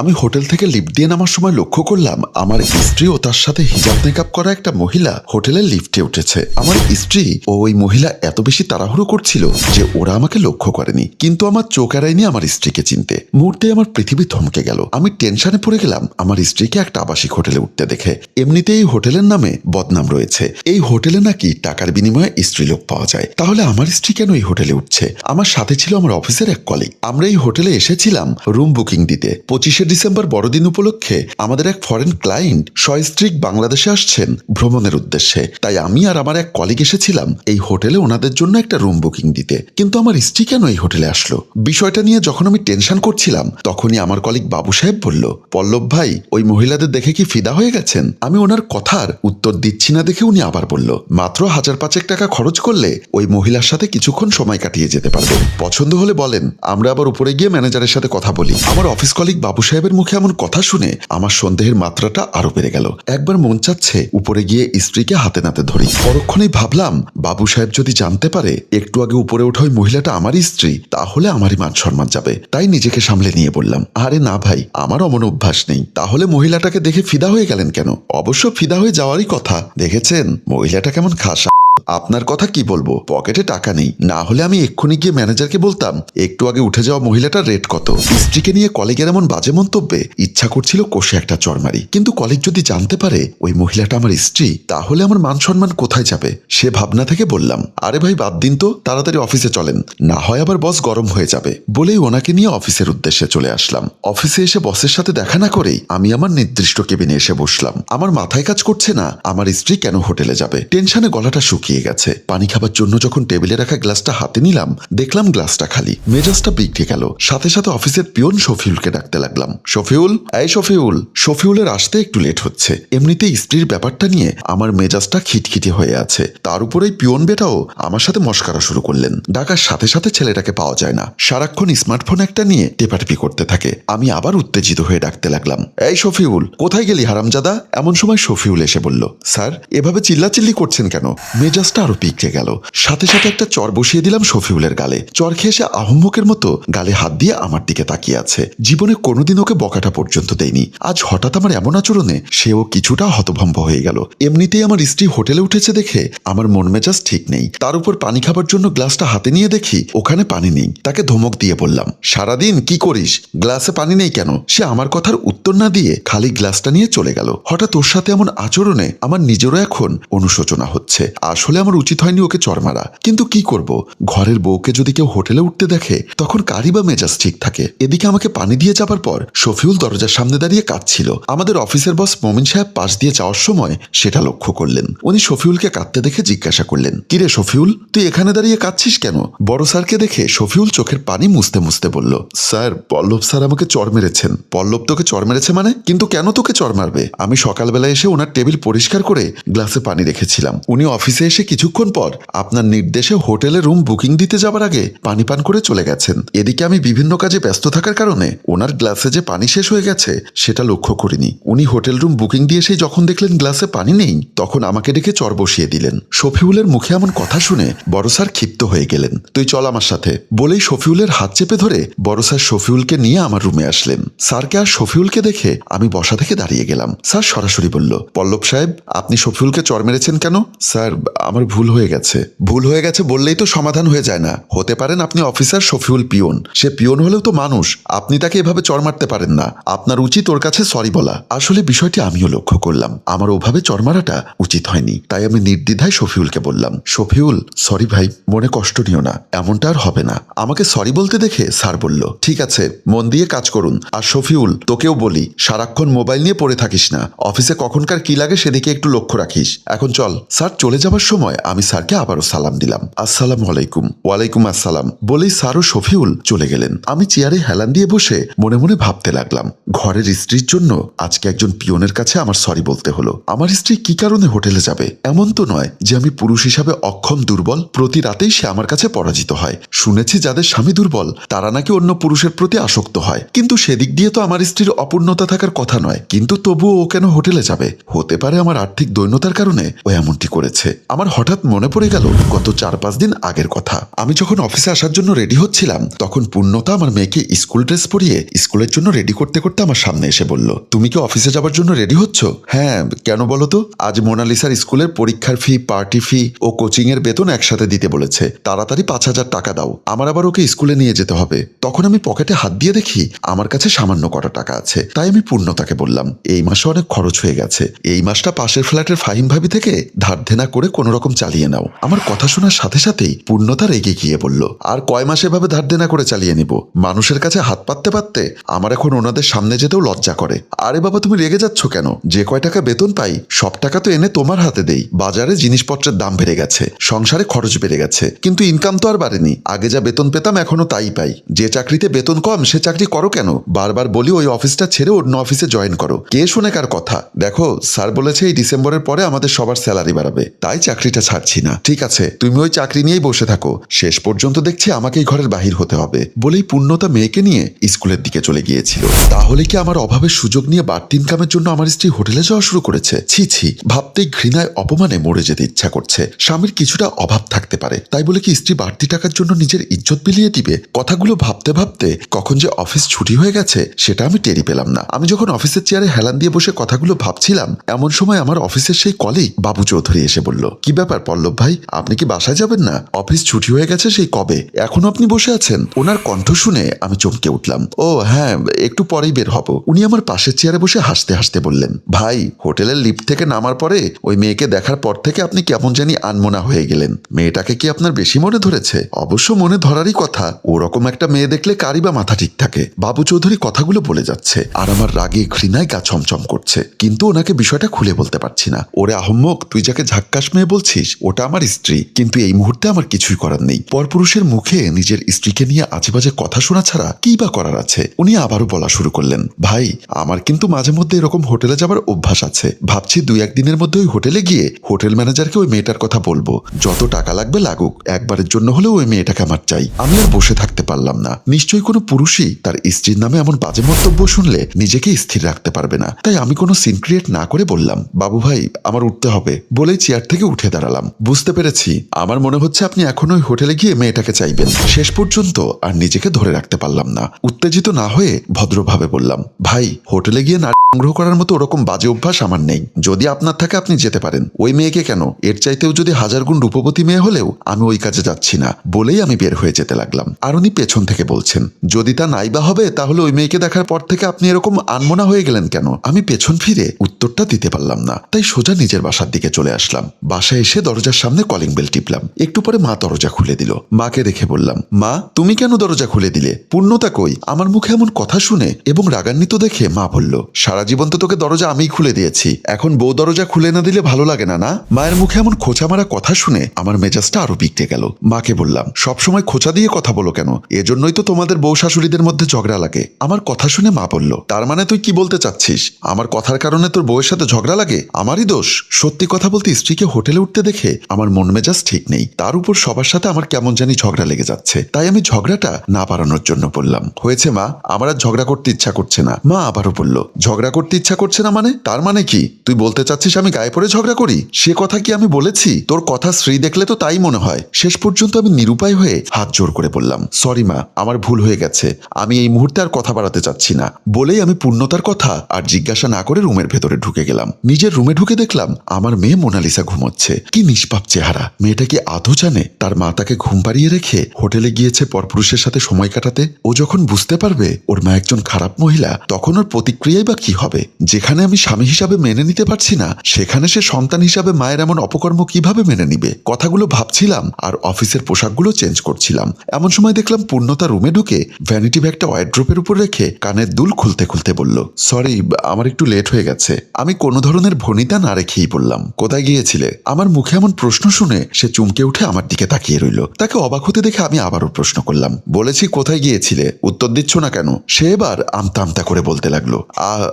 আমি হোটেল থেকে লিফট দিয়ে নামার সময় লক্ষ্য করলাম আমার স্ত্রী ও তার সাথে হিজাব মেকআপ করা একটা মহিলা হোটেলের লিফটে উঠেছে। আমার স্ত্রী ও ওই মহিলা এত বেশি তাড়াহুড়ো করছিল যে ওরা আমাকে লক্ষ্য করেনি, কিন্তু আমার চোখ এড়ায়নি আমার স্ত্রীকে চিনতে। মুহূর্তে আমার পৃথিবী থমকে গেল। আমি টেনশনে পড়ে গেলাম, আমার স্ত্রীকে একটা আবাসিক হোটেলে উঠতে দেখে। এমনিতে এই হোটেলের নামে বদনাম রয়েছে। এই হোটেলে নাকি টাকার বিনিময়ে স্ত্রীলোক পাওয়া যায়। তাহলে আমার স্ত্রী কেন এই হোটেলে উঠছে? আমার সাথে ছিল আমার অফিসের এক কলিগ আমরা এই হোটেলে এসেছিলাম রুম বুকিং দিতে। পঁচিশে ডিসেম্বর বড়দিন উপলক্ষে আমাদের এক ফরেন ক্লায়েন্ট সস্ত্রীক বাংলাদেশে আসছেন ভ্রমণের উদ্দেশ্যে। তাই আমি আর আমার এক কলিগ এসেছিলাম এই হোটেলে ওনাদের জন্য একটা রুম বুকিং দিতে। কিন্তু আমার স্ত্রী কেন এই হোটেলে আসলো? বিষয়টা নিয়ে যখন আমি টেনশন করছিলাম, তখনই আমার কলিগ বাবু সাহেব বলল, পল্লব ভাই, ওই মহিলাদের দেখে কি ফিদা হয়ে গেছেন? আমি ওনার কথার উত্তর দিচ্ছি না দেখে উনি আবার বলল, মাত্র হাজার পাঁচেক টাকা খরচ করলে ওই মহিলার সাথে কিছুক্ষণ সময় কাটিয়ে যেতে পারবেন পছন্দ হলে বলেন, আমরা আবার উপরে গিয়ে ম্যানেজারের সাথে কথা বলি। আমার অফিস কলিগ বাবু সাহেবের মুখে এমন কথা শুনে আমার সন্দেহের মাত্রাটা আরও বেড়ে গেল। একবার মন চাচ্ছে উপরে গিয়ে স্ত্রীকে হাতে নাতে ধরি। পরক্ষণেই ভাবলাম, বাবু সাহেব যদি জানতে পারে, একটু আগে উপরে ওঠা ওই মহিলাটা আমারই স্ত্রী, তাহলে আমারই মান সম্মান যাবে। তাই নিজেকে সামলে নিয়ে বললাম, আরে না ভাই, আমার অমন অভ্যাস নেই। তাহলে মহিলাটাকে দেখে ফিদা হয়ে গেলেন কেন? অবশ্য ফিদা হয়ে যাওয়ারই কথা। দেখেছেন? মহিলাটা কেমন খাসা। আপনার কথা কি বলব? পকেটে টাকা নেই। না হলে আমি এক্ষুনি গিয়ে ম্যানেজারকে বলতাম, একটু আগে উঠে যাওয়া মহিলাটার রেট কত? স্ত্রীকে নিয়ে কলিগের এমন বাজে মন্তব্যে ইচ্ছা করছিল কষে একটা চরমারি কিন্তু কলিগ যদি জানতে পারে ওই মহিলাটা আমার স্ত্রী, তাহলে আমার মান সম্মান কোথায় যাবে? সে ভাবনা থেকে বললাম, আরে ভাই, বাদ দিন তো, তাড়াতাড়ি অফিসে চলেন। না হয় আবার বস গরম হয়ে যাবে। বলেই ওনাকে নিয়ে অফিসের উদ্দেশ্যে চলে আসলাম। অফিসে এসে বসের সাথে দেখা না করেই আমি আমার নির্দিষ্ট কেবিনে এসে বসলাম। আমার মাথায় কাজ করছে না, আমার স্ত্রী কেন হোটেলে যাবে? টেনশনে গলাটা শুকিয়ে গেছে। পানি খাবার জন্য যখন টেবিলে রাখা গ্লাসটা হাতে নিলাম, দেখলাম গ্লাসটা খালি। মেজাজটা বিগড়ে গেল। সাথে সাথে অফিসের পিয়ন শফিউলকে ডাকতে লাগলাম। শফিউল? এই শফিউল। শফিউলের আসতে একটু লেট হচ্ছে। এমনিতেই স্ত্রীর ব্যাপারটা নিয়ে আমার মেজাজটা খিটখিটে হয়ে আছে। তার উপরেই পিয়ন বেটাও আমার সাথে মস্কারা শুরু করলেন। ডাকার সাথে সাথে ছেলেটাকে পাওয়া যায় না। সারাক্ষণ স্মার্টফোন একটা নিয়ে টেপাটেপি করতে থাকে। আমি আবার উত্তেজিত হয়ে ডাকতে লাগলাম। এই শফিউল, কোথায় গেলি হারামজাদা? এমন সময় শফিউল এসে বলল, স্যার, এভাবে চিল্লাচিল্লি করছেন কেন? মেজাজটা আরও পিকড়ে গেল। সাথে সাথে একটা চর বসিয়ে দিলাম শফিউলের গালে। চর খেয়ে সে আহম্মকের মতো গালে হাত দিয়ে আমার দিকে তাকিয়ে আছে। জীবনে কোনোদিন ওকে বকাটা পর্যন্ত দেয়নি আজ হঠাৎ আমার এমন আচরণে সেও কিছুটা হতভম্ব হয়ে গেল। এমনিতেই আমার স্ত্রী হোটেলে উঠেছে দেখে আমার মন মেজাজ ঠিক নেই। তার উপর পানি খাবার জন্য গ্লাসটা হাতে নিয়ে দেখি ওখানে পানি নেই। তাকে ধমক দিয়ে বললাম, সারাদিন কি করিস? গ্লাসে পানি নেই কেন? সে আমার কথার উত্তর না দিয়ে খালি গ্লাসটা নিয়ে চলে গেল। হঠাৎ ওর সাথে এমন আচরণে আমার নিজেরও এখন অনুশোচনা হচ্ছে। আসলে আমার উচিত হয়নি ওকে চর মারা। কিন্তু কি করব? ঘরের বউকে যদি কেউ হোটেলে উঠতে দেখে, তখন কারি বা মেজাজ ঠিক থাকে। এদিকে আমাকে পানি দিয়ে যাবার পর শফিউল দরজার সামনে দাঁড়িয়ে কাঁদছিল। আমাদের অফিসের বস মমিন সাহেব পাশ দিয়ে যাওয়ার সময় সেটা লক্ষ্য করলেন। উনি শফিউলকে কাঁদতে দেখে জিজ্ঞাসা করলেন, কিরে শফিউল, তুই এখানে দাঁড়িয়ে কাঁদছিস কেন? বড় স্যারকে দেখে শফিউল চোখের পানি মুছতে মুছতে বলল, স্যার, পল্লব স্যার আমাকে চর মেরেছেন। পল্লব তোকে চর মেরেছে মানে? কিন্তু কেন তোকে চর মারবে? আমি সকালবেলা এসে ওনার টেবিল পরিষ্কার করে গ্লাসে পানি রেখেছিলাম। উনি অফিসে এসে কিছুক্ষণ পর আপনার নির্দেশে হোটেলে রুম বুকিং দিতে যাবার আগে পানি পান করে চলে গেছেন। এদিকে আমি বিভিন্ন কাজে ব্যস্ত থাকার কারণে ওনার গ্লাসে যে পানি শেষ হয়ে গেছে, সেটা লক্ষ্য করিনি। উনি হোটেল রুম বুকিং দিয়ে সেই যখন দেখলেন গ্লাসে পানি নেই, তখন আমাকে ডেকে চর বসিয়ে দিলেন। শফিউলের মুখে এমন কথা শুনে বড় স্যার ক্ষিপ্ত হয়ে গেলেন। তুই চল আমার সাথে, বলেই শফিউলের হাত চেপে ধরে বড় স্যার শফিউলকে নিয়ে আমার রুমে আসলেন। স্যারকে আর শফিউলকে দেখে আমি বসা থেকে দাঁড়িয়ে গেলাম। স্যার সরাসরি বলল, পল্লব সাহেব, আপনি শফিউলকে চর মেরেছেন কেন? স্যার আমার ভুল হয়ে গেছে। ভুল হয়ে গেছে বললেই তো সমাধান হয়ে যায় না। হতে পারেন আপনি অফিসার শফিউল পিয়ন। সে পিয়ন হলেও তো মানুষ। আপনি তাকে এভাবে চর মারতে পারেন না। আপনার উচিত ওর কাছে সরি বলা। আসলে বিষয়টি আমিও লক্ষ্য করলাম। আমার ওভাবে চর মারাটা উচিত হয়নি। তাই আমি নির্দ্বিধায় শফিউলকে বললাম, শফিউল সরি ভাই, মনে কষ্ট নিও না। এমনটা আর হবে না। আমাকে সরি বলতে দেখে স্যার বলল, ঠিক আছে, মন দিয়ে কাজ করুন। আর শফিউল, তোকেও বলি, সারাক্ষণ মোবাইল নিয়ে পড়ে থাকিস না। অফিসে কখনকার কি লাগে সেদিকে একটু লক্ষ্য রাখিস। এখন চল, স্যার চলে যাবার সময় আমি স্যারকে আবারও সালাম দিলাম। আসসালাম আলাইকুম। ওয়ালাইকুম আসসালাম। বলেই স্যার ও শফিউল চলে গেলেন। আমি চেয়ারে হেলান দিয়ে বসে মনে মনে ভাবতে লাগলাম, ঘরের স্ত্রীর জন্য আজকে একজন পিয়নের কাছে আমার সরি বলতে হলো। আমার স্ত্রী কি কারণে হোটেলে যাবে? এমন তো নয় যে আমি পুরুষ হিসাবে অক্ষম, দুর্বল, প্রতি রাতেই সে আমার কাছে পরাজিত হয়। শুনেছি যাদের স্বামী দুর্বল, তারা নাকি অন্য পুরুষের প্রতি আসক্ত হয়। কিন্তু সেদিক দিয়ে তো আমার স্ত্রীর অপূর্ণতা থাকার কথা নয়। কিন্তু তবুও ও কেন হোটেলে যাবে? হতে পারে আমার আর্থিক দৈন্যতার কারণে ও এমনটি করেছে। আমার হঠাৎ মনে পড়ে গেল, গত চার পাঁচ দিন আগের কথা। আমি যখন অফিসে আসার জন্য রেডি হচ্ছিলাম, তখন পূর্ণতা আমার মেয়েকে স্কুল ড্রেস পরিয়ে স্কুলের জন্য রেডি করতে করতে আমার সামনে এসে বলল, তুমি কি অফিসে যাওয়ার জন্য রেডি হচ্ছ? হ্যাঁ কেন বলো তো? আজ মোনালিসার স্কুলের পরীক্ষার ফি, পার্টি ফি ও কোচিং এর বেতন একসাথে দিতে বলেছে। তাড়াতাড়ি পাঁচ হাজার টাকা দাও। আমার আবার ওকে স্কুলে নিয়ে যেতে হবে। তখন আমি পকেটে হাত দিয়ে দেখি, আমার কাছে সামান্য কটা টাকা আছে। তাই আমি পূর্ণতাকে বললাম, এই মাসে অনেক খরচ হয়ে গেছে। এই মাসটা পাশের ফ্ল্যাটের ফাহিম ভাবি থেকে ধার ধেনা করে কোনো রকম চালিয়ে নাও। আমার কথা শোনার সাথে সাথেই পূর্ণতা রেগে গিয়ে বলল, আর কয় মাসে এভাবে ধার দেনা করে চালিয়ে নিব? মানুষের কাছে হাত পাততে পাততে আমার এখন ওনাদের সামনে যেতেও লজ্জা করে। আরে বাবা, তুমি রেগে যাচ্ছ কেন? যে কয় টাকা বেতন পাই, সব টাকা তো এনে তোমার হাতে দেই। বাজারে জিনিসপত্রের দাম বেড়ে গেছে, সংসারে খরচ বেড়ে গেছে, কিন্তু ইনকাম তো আর বাড়েনি। আগে যা বেতন পেতাম এখনও তাই পাই। যে চাকরিতে বেতন কম, সে চাকরি করো কেন? বারবার বলি ওই অফিসটা ছেড়ে অন্য অফিসে জয়েন করো। কে শুনে কার কথা? দেখো, স্যার বলেছে এই ডিসেম্বরের পরে আমাদের সবার স্যালারি বাড়াবে। তাই চাকরিটা ছাড়ছি না। ঠিক আছে, তুমি ওই চাকরি নিয়েই বসে থাকো। শেষ পর্যন্ত দেখছি আমাকেই ঘরের বাহির হতে হবে বলেই পূর্ণতা মেয়েকে নিয়ে স্কুলের দিকে চলে গিয়েছিল। তাহলে কি আমার অভাবের সুযোগ নিয়ে বাড়তি ইনকামের জন্য আমার স্ত্রী হোটেলে যাওয়া শুরু করেছে? ছি ছি, ভাবতেই ঘৃণায় অপমানে মরে যেতে ইচ্ছা করছে। স্বামীর কিছুটা অভাব থাকতে পারে, তাই বলে কি স্ত্রী বাড়তি টাকার জন্য নিজের ইজ্জত বিলিয়ে দিবে? কথাগুলো ভাবতে ভাবতে কখন যে অফিস ছুটি হয়ে গেছে, সেটা আমি টেরি পেলাম না। আমি যখন অফিসের চেয়ারে হেলান দিয়ে বসে কথাগুলো ভাবছিলাম, এমন সময় আমার অফিসের সেই কলেই বাবু চৌধুরী এসে বলল কি ব্যাপার পল্লব ভাই? আপনি কি বাসায় যাবেন না? অফিস ছুটি হয়ে গেছে সেই কবে? এখনও আপনি বসে আছেন? ওনার কণ্ঠ শুনে আমি চমকে উঠলাম। ও হ্যাঁ একটু পরেই বের হব। উনি আমার পাশের চেয়ারে বসে হাসতে হাসতে বললেন, ভাই, হোটেলের লিফট থেকে নামার পরে ওই মেয়েকে দেখার পর থেকে আপনি কেমন জানি আনমনা হয়ে গেলেন। মেয়েটাকে কি আপনার বেশি মনে ধরেছে? অবশ্য মনে ধরারই কথা। ওরকম একটা মেয়ে দেখলে কারি বা মাথা ঠিক থাকে। বাবু চৌধুরী কথাগুলো বলে যাচ্ছে আর আমার রাগে ঘৃণায় গা ছমছম করছে। কিন্তু ওনাকে বিষয়টা খুলে বলতে পারছি না। ওরে আহম্মক, তুই যাকে ঝাক্কাস মেয়ে বলছিস, ওটা আমার স্ত্রী, কিন্তু এই মুহূর্তে আমার কিছুই করার নেই। পরপুরুষের মুখে নিজের স্ত্রীকে নিয়ে আজেবাজে কথা শোনা ছাড়া কি বা করার আছে? উনি আবারও বলা শুরু করলেন, ভাই, আমার কিন্তু মাঝে মধ্যে এরকম হোটেলে যাবার অভ্যাস আছে। ভাবছি দুই একদিনের মধ্যে ওই হোটেলে গিয়ে হোটেল ম্যানেজারকে ওই মেয়েটার কথা বলব। যত টাকা লাগবে লাগুক, একবারের জন্য হলেও ওই মেয়েটাকে আমার চাই। আমি আর বসে থাকতে পারলাম না। নিশ্চয়ই কোনো পুরুষই তার স্ত্রীর নামে এমন বাজে মন্তব্য শুনলে নিজেকে স্থির রাখতে পারবে না। তাই আমি কোনো সিন ক্রিয়েট না করে বললাম, বাবু ভাই, আমার উঠতে হবে। বলেই চেয়ার থেকে উঠে দাঁড়ালাম। বুঝতে পেরেছি, আমার মনে হচ্ছে আপনি এখন ওই হোটেলে গিয়ে মেয়েটাকে চাইবেন। শেষ পর্যন্ত আর নিজেকে ধরে রাখতে পারলাম না। উত্তেজিত না হয়ে ভদ্রভাবে বললাম, ভাই, হোটেলে গিয়ে না সংগ্রহ করার মতো ওরকম বাজে অভ্যাস আমার নেই। যদি আপনার থাকে আপনি যেতে পারেন। ওই মেয়েকে কেন? এর চাইতেও যদি হাজার গুণ রূপবতী মেয়ে হলেও আমি ওই কাজে যাচ্ছি না। বলেই আমি বের হয়ে যেতে লাগলাম। আর উনি পেছন থেকে বলছেন, যদি তা নাইবা হবে, তাহলে ওই মেয়েকে দেখার পর থেকে আপনি এরকম আনমনা হয়ে গেলেন কেন? আমি পেছন ফিরে উত্তরটা দিতে পারলাম না, তাই সোজা নিজের বাসার দিকে চলে আসলাম। বাসায় এসে দরজার সামনে কলিং বেল টিপলাম। একটু পরে মা দরজা খুলে দিল। মাকে দেখে বললাম, মা, তুমি কেন দরজা খুলে দিলে? পূর্ণতা কই? আমার মুখে এমন কথা শুনে এবং রাগান্বিত দেখে মা বলল, সারা জীবন তো তোকে দরজা আমিই খুলে দিয়েছি। এখন বউ দরজা খুলে না দিলে ভালো লাগে না না? মায়ের মুখে এমন খোঁচা মারা কথা শুনে আমার মেজাজটা আরও বিগড়ে গেল। মাকে বললাম সবসময় খোঁচা দিয়ে কথা বলো কেন? এজন্যই তো তোমাদের বউ শাশুড়িদের মধ্যে ঝগড়া লাগে। আমার কথা শুনে মা বলল, তার মানে তুই কি বলতে চাচ্ছিস? আমার কথার কারণে তোর বউয়ের সাথে ঝগড়া লাগে? আমারই দোষ। সত্যি কথা বলতে স্ত্রীকে হোটেলে উঠতে দেখে আমার মন মেজাজ ঠিক নেই। তার উপর সবার সাথে আমার কেমন জানি ঝগড়া লেগে যাচ্ছে। তাই আমি ঝগড়াটা না বাড়ানোর জন্য বললাম। হয়েছে মা, আমার আর ঝগড়া করতে ইচ্ছা করছে না। মা আবারও বলল, ঝগড়া করতে ইচ্ছা করছে না মানে? তার মানে কি? তুই বলতে চাচ্ছিস আমি গায়ে পড়ে ঝগড়া করি? সে কথা কি আমি বলেছি? তোর কথা শ্রী দেখলে তো তাই মনে হয়। শেষ পর্যন্ত আমি নিরুপায় হয়ে হাত জোর করে বললাম, সরি মা, আমার ভুল হয়ে গেছে। আমি এই মুহূর্তে আর কথা বাড়াতে চাচ্ছি না। বলেই আমি পূর্ণতার কথা আর জিজ্ঞাসা না করে রুমের ভেতরে ঢুকে গেলাম। নিজের রুমে ঢুকে দেখলাম, আমার মেয়ে মোনালিসা ঘুমোচ্ছে। কি নিষ্পাপ চেহারা। মেয়েটা কি আদৌ জানে? তার মা তাকে ঘুম পাড়িয়ে রেখে হোটেলে গিয়েছে পরপুরুষের সাথে সময় কাটাতে। ও যখন বুঝতে পারবে ওর মা একজন খারাপ মহিলা, তখন ওর প্রতিক্রিয়াই বা কি হবে? যেখানে আমি স্বামী হিসাবে মেনে নিতে পারছি না, সেখানে সে সন্তান হিসাবে মায়ের এমন অপকর্ম কীভাবে মেনে নিবে? কথাগুলো ভাবছিলাম আর অফিসের পোশাকগুলো চেঞ্জ করছিলাম। এমন সময় দেখলাম পূর্ণতা রুমে ঢুকে ভ্যানিটি ব্যাগটা ওয়াইড্রোপের উপর রেখে কানের দুল খুলতে খুলতে বলল, সরি, আমার একটু লেট হয়ে গেছে। আমি কোনো ধরনের ভনিতা না রেখেই বললাম। কোথায় গিয়েছিলে? আমার মুখে এমন প্রশ্ন শুনে সে চুমকে উঠে আমার দিকে তাকিয়ে রইল। তাকে অবাক হতে দেখে আমি আবারও প্রশ্ন করলাম, বলেছি কোথায় গিয়েছিলে? উত্তর দিচ্ছ না কেন? সে এবার আমতা আমতা করে বলতে লাগল, "আ-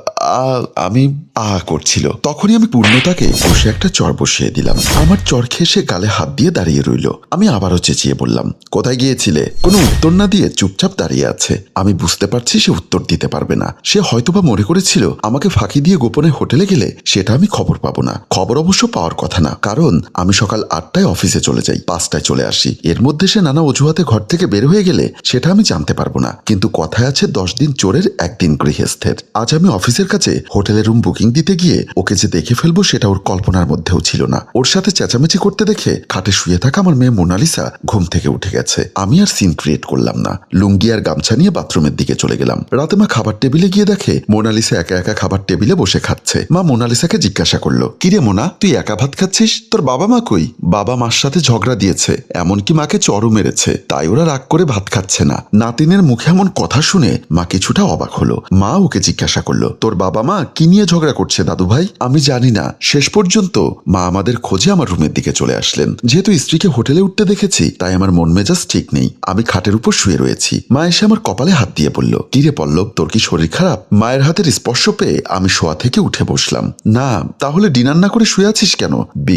আমি আ করছিল। তখনই আমি পূর্ণতাকে বসে একটা চর বসিয়ে দিলাম। আমার চর খেয়ে সে গালে হাত দিয়ে দাঁড়িয়ে রইল। আমি আবারও চেঁচিয়ে বললাম, কোথায় গিয়েছিলে? কোনো উত্তর না দিয়ে চুপচাপ দাঁড়িয়ে আছে। আমি বুঝতে পারছি সে উত্তর দিতে পারবে না। সে হয়তোবা মনে করেছিল আমাকে ফাঁকি দিয়ে গোপনে হোটেলে গেলে সেটা আমি খবর পাবো না। খবর অবশ্য পাওয়ার কথা না। কারণ আমি সকাল আটটায় অফিসে চলে যাই, পাঁচটায় চলে আসি। এর মধ্যে সে নানা অজুহাতে ঘর থেকে বের হয়ে গেলে সেটা আমি জানতে পারব না। কিন্তু কথায় আছে দশ দিন চোরের একদিন গৃহস্থের। আজ আমি অফিসের কাছে হোটেলের রুম বুকিং দিতে গিয়ে ওকে যে দেখে ফেলব সেটা ওর কল্পনার মধ্যেও ছিল না। ওর সাথে চেঁচামেচি করতে দেখে খাটে শুয়ে থাকা আমার মেয়ে মোনালিসা ঘুম থেকে উঠে গেছে। আমি আর সিন ক্রিয়েট করলাম না। লুঙ্গি আর গামছা নিয়ে বাথরুমের দিকে চলে গেলাম। রাতে মা খাবার টেবিলে গিয়ে দেখে মোনালিসা একা একা খাবার টেবিলে বসে খাচ্ছে। মা মোনালিসাকে জিজ্ঞাসা করল, কিরে মোনা, তুই একা ভাত খাচ্ছিস? তোর বাবা মা কই? বাবা মার সাথে ঝগড়া দিয়েছে, এমনকি মাকে চড়ও মেরেছে। তাই ওরা রাগ করে ভাত খাচ্ছে না। নাতিনের মুখে এমন কথা শুনে মা কিছুটা অবাক হলো। মা ওকে জিজ্ঞাসা করল, তোর বাবা মা কি নিয়ে ঝগড়া করছে দাদু ভাই আমি জানি না। শেষ পর্যন্ত মা আমাদের খোঁজে আমার রুমের দিকে চলে আসলেন। যেহেতু স্ত্রীকে হোটেলে উঠতে দেখেছি, তাই আমার মন মেজাজ ঠিক নেই। আমি খাটের উপর শুয়ে রয়েছি। মা এসে আমার কপালে হাত দিয়ে বলল, কিরে পল্লব, তোর কি শরীর খারাপ? মায়ের হাতের স্পর্শ পেয়ে আমি শোয়া থেকে উঠে বসলাম। না, তাহলে ডিনার না করে শুয়ে আছিস কেন?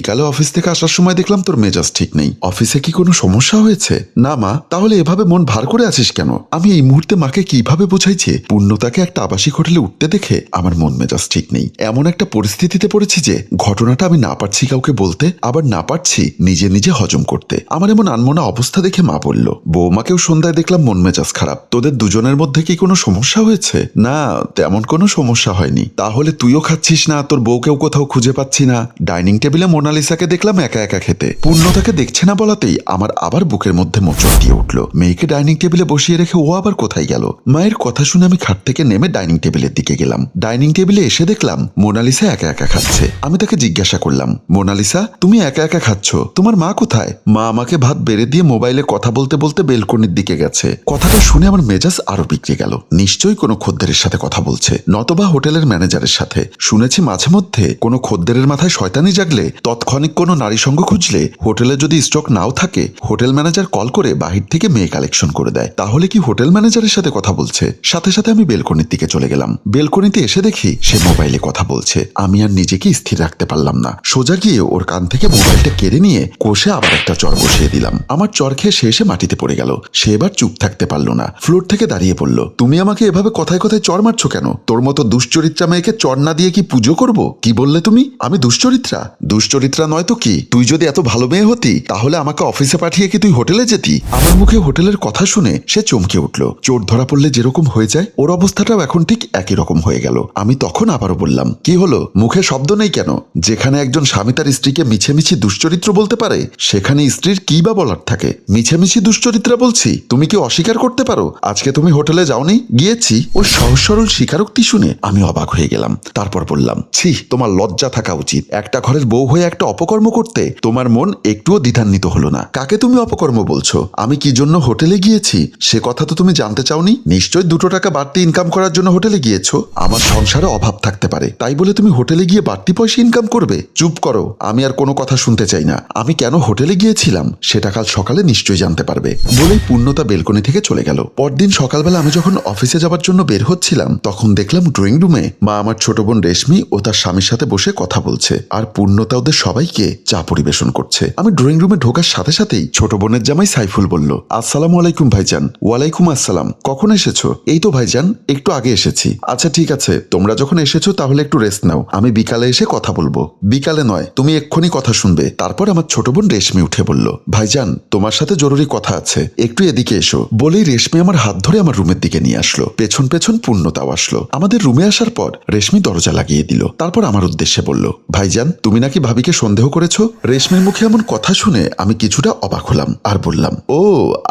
অফিস থেকে আসার সময় দেখলাম তোর মেজাজ ঠিক নেই। অফিসে কি কোনো সমস্যা হয়েছে? না মা, তাহলে এভাবে মন ভার করে আছিস কেন? আমি এই মুহূর্তে মাকে কীভাবে বোঝাইছি? পূর্ণতাকে একটা আবাসিক হোটেলে উঠতে দেখে আমার মন মেজাজ ঠিক নেই। এমন একটা পরিস্থিতিতে পড়েছি যে ঘটনাটা আমি না পারছি কাউকে বলতে, আবার না পারছি নিজে নিজে হজম করতে। আমার এমন আনমনা অবস্থা দেখে মা বলল, বৌমাকেও সন্ধ্যায় দেখলাম মন মেজাজ খারাপ। তোদের দুজনের মধ্যে কি কোনো সমস্যা হয়েছে? না, তেমন কোনো সমস্যা হয়নি। তাহলে তুইও খাচ্ছিস না, তোর বউকেও কোথাও খুঁজে পাচ্ছি না। ডাইনিং টেবিলে মোনালিসাকে দেখলাম একা একা খেতে। পূর্ণতাকে দেখছে না বলাতেই আমার আবার বুকের মধ্যে মোচড় দিয়ে উঠল। মেয়েকে ডাইনিং টেবিলে বসিয়ে রেখে ও আবার কোথায় গেল? মায়ের কথা শুনে আমি খাট থেকে নেমে ডাইনিং টেবিলের দিকে গেলাম। ডাইনিং টেবিলে এসে দেখলাম মোনালিসা একা একা খাচ্ছে। আমি তাকে জিজ্ঞাসা করলাম, মোনালিসা, তুমি একা একা খাচ্ছ? তোমার মা কোথায়? মা আমাকে ভাত বেড়ে দিয়ে মোবাইলে কথা বলতে বলতে বেলকনির দিকে গেছে। কথাটা শুনে আমার মেজাজ আরও বিগড়ে গেল। নিশ্চয়ই কোনো খদ্দেরের সাথে কথা বলছে, নতবা হোটেলের ম্যানেজারের সাথে। শুনেছি মাঝে মধ্যে কোনো খদ্দেরের মাথায় শয়তানি জাগলে তৎক্ষণিক কোনো নারী সঙ্গ খুঁজলে হোটেলে যদি স্টক নাও থাকে, হোটেল ম্যানেজার কল করে বাহির থেকে মেয়ে কালেকশন করে দেয়। তাহলে কি হোটেল ম্যানেজারের সাথে কথা বলছে? সাথে সাথে আমি বেলকনির দিকে চলে গেলাম। বেলকনিতে এসে দেখি সে মোবাইলে কথা বলছে। আমি আর নিজেকে স্থির রাখতে পারলাম না। সোজা গিয়ে ওর কান থেকে মোবাইলটা কেড়ে নিয়ে কোষে আবার একটা চর বসিয়ে দিলাম। আমার চর খেয়ে সে এসে মাটিতে পড়ে গেল। সে এবার চুপ থাকতে পারল না। ফ্লোর থেকে দাঁড়িয়ে পড়ল। তুমি আমাকে এভাবে কথায় কথায় চর মারছো কেন? তোর মতো দুশ্চরিত্রা মেয়েকে চর না দিয়ে কি পুজো করব? কি বললে তুমি? আমি দুশ্চরিত্রা। দুশ্চরিত্রা নয় তো কি? তুই যদি এত ভালো মেয়ে হতি, তাহলে আমাকে অফিসে পাঠিয়ে কি তুই হোটেলে যেতি? আমার মুখে হোটেলের কথা শুনে সে চমকে উঠল। চোর ধরা পড়লে যেরকম হয়ে যায়, ওর অবস্থাটাও এখন ঠিক একই রকম হয়ে গেল। আমি তখন আবারও বললাম, কি হলো? মুখে শব্দ নেই কেন? যেখানে একজন স্বামী তার স্ত্রীকে মিছেমিছি দুশ্চরিত্র বলতে পারে, সেখানে স্ত্রীর কি বা বলার থাকে? মিছেমিছি দুশ্চরিত্রা বলছি? তুমি কি অস্বীকার করতে পারো? আজকে তুমি হোটেলে যাওনি? গিয়েছি? ও সহজ সরল স্বীকারোক্তি শুনে আমি অবাক হয়ে গেলাম। তারপর বললাম, ছি, তোমার লজ্জা থাকা উচিত। একটা ঘরের বউ হয়ে একটা অপকর্ম করতে তোমার মন একটুও দ্বিধান্বিত হলো না। কাকে তুমি অপকর্ম বলছো? আমি কি জন্য হোটেলে গিয়েছি? সে কথা তো তুমি জানতে চাওনি? নিশ্চয় দুটো টাকা বাড়তি ইনকাম করার জন্য হোটেলে গিয়েছো। আমার সংসারে অভাব থাকতে পারে। তাই বলে তুমি হোটেলে গিয়ে বাড়তি পয়সা ইনকাম করবে? চুপ করো, আমি আর কোনো কথা শুনতে চাই না। আমি কেন হোটেলে গিয়েছিলাম? সেটা কাল সকালে নিশ্চয়ই জানতে পারবে। বলেই পূর্ণতা বেলকনি থেকে চলে গেল। পরদিন সকালবেলা আমি যখন অফিসে যাবার জন্য বের হচ্ছিলাম, তখন দেখলাম ড্রয়িং রুমে মা আমার ছোট বোন রেশমি ও তার স্বামীর সাথে বসে কথা বলছে। আর পূর্ণতা ওদের সবাইকে চা পরিবেশন করছে। আমি ড্রয়িং রুমে ঢোকার সাথে সাথেই ছোট বোনের জামাই সাইফুল বলল, আসসালাম আলাইকুম ভাইজান। ওয়ালাইকুম আসসালাম। কখন এসেছ? এই তো ভাইজান, একটু আগে এসেছি। আচ্ছা ঠিক আছে। তোমরা যখন এসেছ তাহলে একটু রেস্ট নাও। আমি বিকালে এসে কথা বলব। বিকালে নয়, তুমি এক্ষুনি কথা শুনবে। তারপর আমার ছোট বোন রেশমি উঠে বলল, ভাইজান, তোমার সাথে জরুরি কথা আছে। একটু এদিকে এসো। বলেই রেশমি আমার হাত ধরে আমার রুমের দিকে নিয়ে আসলো। পেছন পেছন পূর্ণতাও আসলো। আমাদের রুমে আসার পর রেশমি দরজা লাগিয়ে দিল। তারপর আমার উদ্দেশ্যে বলল, ভাইজান, তুমি নাকি ভাবিকে সন্দেহ করেছ? রেশমির মুখে এমন কথা শুনে আমি কিছুটা অবাক হলাম আর বললাম, ও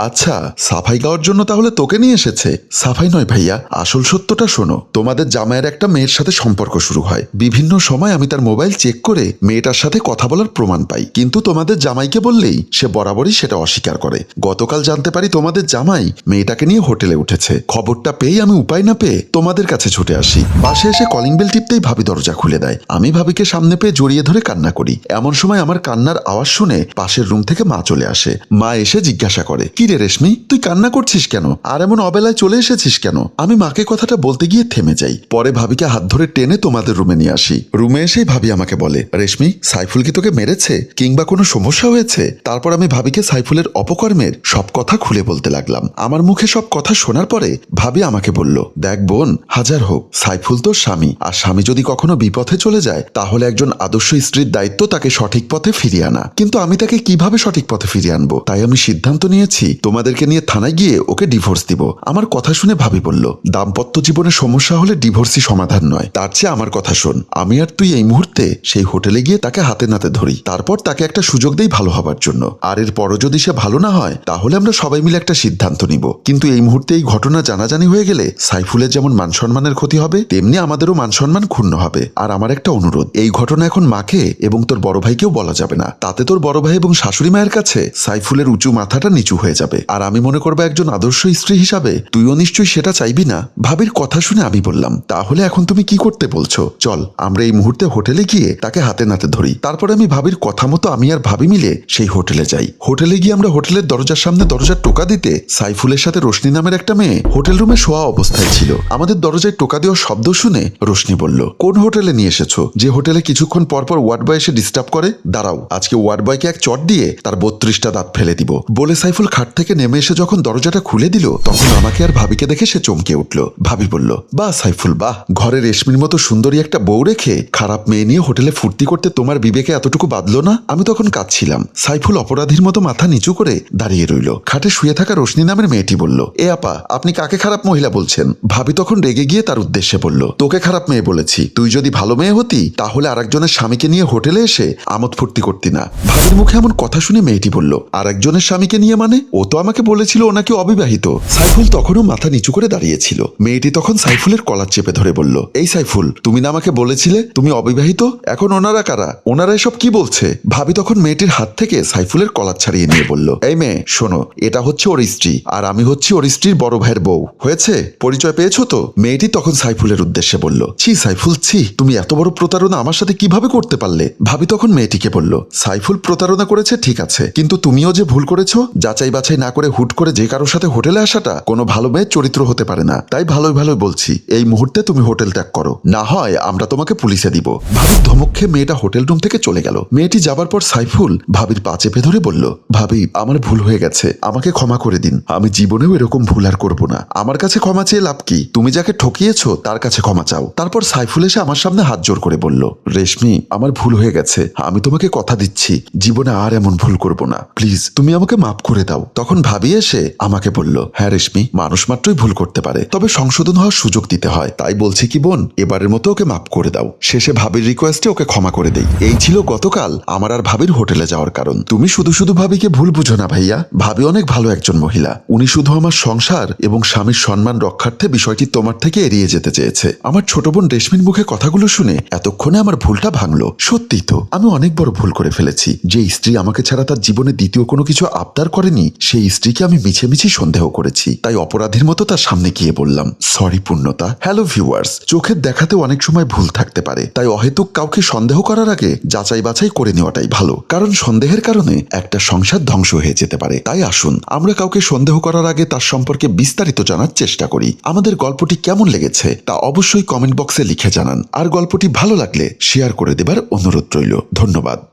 আচ্ছা সাফাই গাওয়ার জন্য তাহলে তোকে নিয়ে এসেছে? সাফাই নয় ভাইয়া, আসল সত্যটা শোনো, তোমাদের জামাইয়ের একটা মেয়ের সাথে সম্পর্ক শুরু হয়। বিভিন্ন সময় আমি তার মোবাইল চেক করে মেয়েটার সাথে কথা বলার প্রমাণ পাই। কিন্তু তোমাদের জামাইকে বললেই সে বরাবরই সেটা অস্বীকার করে। গতকাল জানতে পারি তোমাদের জামাই মেয়েটাকে নিয়ে হোটেলে উঠেছে। খবরটা পেয়েই আমি উপায় না পেয়ে তোমাদের কাছে ছুটে আসি। পাশে এসে কলিং বেল টিপতেই ভাবি দরজা খুলে দেয়। আমি ভাবিকে সামনে পেয়ে জড়িয়ে ধরে কান্না করি। এমন সময় আমার কান্নার আওয়াজ শুনে পাশের রুম থেকে মা চলে আসে। মা এসে জিজ্ঞাসা করে, কি রে রেশমি, তুই কান্না করছিস কেন? আর এমন অবেলায় চলে এসেছিস কেন? আমি মাকে কথাটা বলতে গিয়ে থেমে যাই। পরে ভাবিকে হাত ধরে টেনে তোমাদের রুমে নিয়ে আসি। রুমে এসেই ভাবি আমাকে বলে, রেশমি, সাইফুল কি তোকে মেরেছে? কিংবা কোনো সমস্যা হয়েছে? তারপর আমি ভাবিকে সাইফুলের অপকর্মের সব কথা খুলে বলতে লাগলাম। আমার মুখে সব কথা শোনার পরে ভাবি আমাকে বলল, দেখ বোন, হাজার হোক, সাইফুল তোর স্বামী। আর স্বামী যদি কখনো বিপথে চলে যায়, তাহলে একজন আদর্শ স্ত্রীর দায়িত্ব তাকে সঠিক পথে ফিরিয়ে আনা। কিন্তু আমি তাকে কীভাবে সঠিক পথে ফিরিয়ে আনব? তাই আমি সিদ্ধান্ত নিয়েছি, তোমাদেরকে নিয়ে থানায় গিয়ে ওকে ডিভোর্স দিব। আমার কথা শুনে ভাবি বলল দাম্পত্য জীবনে সমস্যা হলে ডিভোর্সই সমাধান নয়। তার চেয়ে আমার কথা শোন, আমি আর তুই এই মুহূর্তে সেই হোটেলে গিয়ে তাকে হাতে নাতে ধরি। তারপর তাকে একটা সুযোগ দেই ভালো হবার জন্য। আর এরপরও যদি সে ভালো না হয়, তাহলে আমরা সবাই মিলে একটা সিদ্ধান্ত নিব। কিন্তু এই মুহূর্তে এই ঘটনা জানাজানি হয়ে গেলে সাইফুলের যেমন মান সম্মানের ক্ষতি হবে, তেমনি আমাদেরও মান সম্মান ক্ষুণ্ণ হবে। আর আমার একটা অনুরোধ, এই ঘটনা এখন মাকে এবং তোর বড় ভাইকেও বলা যাবে না। তাতে তোর বড় ভাই এবং শাশুড়ি মায়ের কাছে সাইফুলের উঁচু মাথাটা নিচু হয়ে যাবে। আর আমি মনে করব একজন আদর্শ স্ত্রী হিসাবে তুইও নিশ্চয়ই সেটা চাইবি না। ভাবির কথা শুনে আমি বললাম, তাহলে এখন তুমি কি করতে বলছো? চল, আমরা এই মুহূর্তে হোটেলে গিয়ে তাকে হাতে নাতে ধরি। তারপরে আমি ভাবির কথা মতো আমি আর ভাবি মিলে সেই হোটেলে যাই। হোটেলে গিয়ে আমরা হোটেলের দরজার সামনে দরজার টোকা দিতে সাইফুলের সাথে রোশনি নামের একটা মেয়ে হোটেল রুমে শোয়া অবস্থায় ছিল। আমাদের দরজায় টোকা দেওয়ার শব্দ শুনে রোশনি বলল, কোন হোটেলে নিয়ে এসেছ? যে হোটেলে কিছুক্ষণ পর পর ওয়ার্ড বয় এসে ডিস্টার্ব করে, দাঁড়াও। আজকে ওয়ার্ড বয়কে এক চট দিয়ে তার বত্রিশটা দাঁত ফেলে দিব। বলে সাইফুল খাট থেকে নেমে এসে যখন দরজাটা খুলে দিল, তখন আমাকে আর ভাবিকে দেখে সে চমকে উঠল। ভাবি বলল, বাহ, সাইফুল, বাহ। ঘরে রেশমির মতো সুন্দরী একটা বউ রেখে খারাপ মেয়ে নিয়ে হোটেলে ফুর্তি করতে তোমার বিবেকে এতটুকু বাদলো না? আমি তখন কাঁদছিলাম। সাইফুল অপরাধীর মতো মাথা নিচু করে দাঁড়িয়ে রইল। খাটে শুয়ে থাকা রোশনি নামের মেয়েটি বলল, এ আপা, আপনি কাকে খারাপ মহিলা বলছেন? ভাবি তখন রেগে গিয়ে তার উদ্দেশ্যে বলল, তোকে খারাপ মেয়ে বলেছি। তুই যদি ভালো মেয়ে হতি, তাহলে আরেকজনের স্বামীকে নিয়ে হোটেলে এসে আমোদ ফুর্তি করতি না। ভাবির মুখে এমন কথা শুনে মেয়েটি বলল, আর একজনের স্বামীকে নিয়ে মানে? ও তো আমাকে বলেছিল ও নাকি অবিবাহিত। সাইফুল তখনও মাথা নিচু করে দাঁড়িয়েছিল। মেয়েটি তখন সাইফুলের কলার চেপে ধরে বলল, এই সাইফুল, তুমি না আমাকে বলেছিলে তুমি অবিবাহিত? এখন ওনারা কারা? ওনারা এসব কি বলছে? ভাবি তখন মেয়েটির হাত থেকে সাইফুলের কলার ছাড়িয়ে নিয়ে বলল, এই মেয়ে, শোনো, এটা হচ্ছে ওর স্ত্রী, আর আমি হচ্ছি ওর স্ত্রীর বড় ভাইয়ের বউ। হয়েছে? পরিচয় পেয়েছ তো? মেয়েটি তখন সাইফুলের উদ্দেশ্যে বলল, ছি সাইফুল, ছি, তুমি এত বড় প্রতারণা আমার সাথে কীভাবে করতে পারলে? ভাবি তখন মেয়েটিকে বলল, সাইফুল প্রতারণা করেছে, ঠিক আছে। কিন্তু তুমিও যে ভুল করেছ, যাচাই বাছাই না করে হুট করে যে কারোর সাথে হোটেলে আসাটা কোনো ভালো মেয়ের চরিত্র হতে পারে না। তাই ভালোই ভালোই বলছি, এই মুহূর্তে তুমি হোটেল ত্যাগ করো। না হয় আমরা তোমাকে পুলিশে দিব। ভাবির ধমক খেয়ে মেয়েটা হোটেল রুম থেকে চলে গেল। মেয়েটি যাবার পর সাইফুল ভাবির পা চেপে ধরে বলল, ভাবি, আমার ভুল হয়ে গেছে, আমাকে ক্ষমা করে দিন। আমি জীবনেও এরকম ভুল আর করব না। আমার কাছে ক্ষমা চেয়ে লাভ কি? তুমি যাকে ঠকিয়েছো, তার কাছে ক্ষমা চাও। তারপর সাইফুল এসে আমার সামনে হাত জোর করে বলল, রেশমি, আমার ভুল হয়ে গেছে। আমি তোমাকে কথা দিচ্ছি। জীবনে আর এমন ভুল করব না। প্লিজ, তুমি আমাকে মাফ করে দাও। তখন ভাবি এসে আমাকে বলল হ্যাঁ রেশমি, মানুষ মাত্রই ভুল করতে পারে। তবে সংশোধন হওয়ার সুযোগ দিতে হয়। তাই বলছি কি বোন, এবারের মতো ওকে মাফ করে দাও। শেষে ভাবির রিকোয়েস্টে ওকে ক্ষমা করে দেই। এই ছিল গতকাল আমার আর ভাবির হোটেলে যাওয়ার কারণ। তুমি শুধু শুধু ভাবিকে ভুল বুঝো না ভাইয়া। ভাবি অনেক ভালো একজন মহিলা। উনি শুধু আমার সংসার এবং স্বামীর সম্মান রক্ষার্থে বিষয়টি তোমার থেকে এড়িয়ে যেতে চেয়েছে। আমার ছোট বোন রেশমির মুখে কথাগুলো শুনে এতক্ষণে আমার ভুলটা ভাঙলো। সত্যি তো। আমি অনেক বড় ভুল করে ফেলেছি। যে স্ত্রী আমাকে ছাড়া তার জীবনে দ্বিতীয় কোনো কিছু আবদার করেনি, সেই স্ত্রীকে আমি মিছে মিছি সন্দেহ করেছি। তাই অপরাধীর মতো তার সামনে গিয়ে বললাম সরি পূর্ণতা। হ্যালো ভিউয়ার্স চোখের দেখাতে অনেক সময় ভুল থাকতে পারে। তাই অহেতুক কাউকে সন্দেহ করার আগে যাচাই বাছাই করে নেওয়াটাই ভালো। কারণ সন্দেহের কারণে একটা সংসার ধ্বংস হয়ে যেতে পারে। তাই আসুন, আমরা কাউকে সন্দেহ করার আগে তার সম্পর্কে বিস্তারিত জানার চেষ্টা করি। আমাদের গল্পটি কেমন লেগেছে তা অবশ্যই কমেন্ট বক্সে লিখে জানান। আর গল্পটি ভালো লাগলে শেয়ার করে দেবার অনুরোধ রইল। ধন্যবাদ।